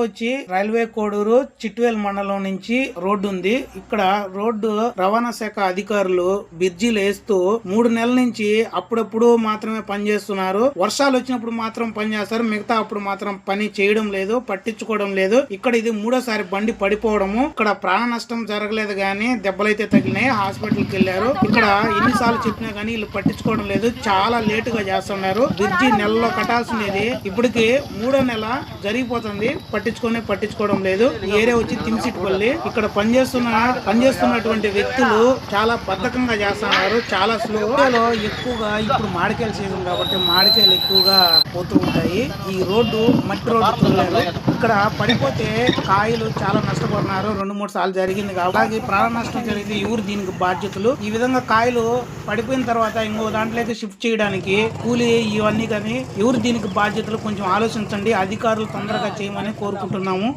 వచ్చి రైల్వే కోడూరు చిట్వేల్ మండలం నుంచి రోడ్డు ఉంది. ఇక్కడ రోడ్డు రవాణా శాఖ అధికారులు బిర్జీలు వేస్తూ మూడు నెలల నుంచి అప్పుడప్పుడు మాత్రమే పని చేస్తున్నారు. వర్షాలు వచ్చినప్పుడు మాత్రం పని చేస్తారు. మిగతా అప్పుడు మాత్రం పని చేయడం లేదు పట్టించుకోవడం లేదు. ఇక్కడ ఇది మూడోసారి బండి పడిపోవడము. ఇక్కడ ప్రాణ నష్టం జరగలేదు కానీ దెబ్బలైతే తగిలినాయి. హాస్పిటల్కి వెళ్ళారు. ఇక్కడ ఎన్నిసార్లు చెప్పినా కానీ వీళ్ళు పట్టించుకోవడం లేదు. చాలా లేట్గా చేస్తున్నారు. బ్రిడ్జి నెలలో కట్టాల్సింది ఇప్పటికి మూడో నెల జరిగిపోతుంది. పట్టించుకొని పట్టించుకోవడం లేదు. ఈ ఏరియా వచ్చి తిమ్సిట్పల్లి ఇక్కడ పనిచేస్తున్న పనిచేస్తున్నటువంటి వ్యక్తులు చాలా బద్ధకంగా చేస్తున్నారు. చాలా స్లోలో ఎక్కువగా ఇప్పుడు మాడికాయలు సీజన్ కాబట్టి మాడికాయలు ఎక్కువగా పోతూ ఉంటాయి. ఈ రోడ్డు మట్టి రోడ్డు చూడలేదు. ఇక్కడ పడిపోతే కాయలు చాలా నష్టపోతున్నారు. రెండు మూడు సార్లు జరిగింది కాబట్టి. ప్రాణ నష్టం జరిగితే ఎవరు దీనికి బాధ్యతలు. ఈ విధంగా కాయలు పడిపోయిన తర్వాత ఇంకో దాంట్లోకి షిఫ్ట్ చేయడానికి కూలీ ఇవన్నీ కానీ ఎవరు దీనికి బాధ్యతలు కొంచెం ఆలోచించండి. అధికారులు తొందరగా చేయమని కోరుకుంటున్నాము.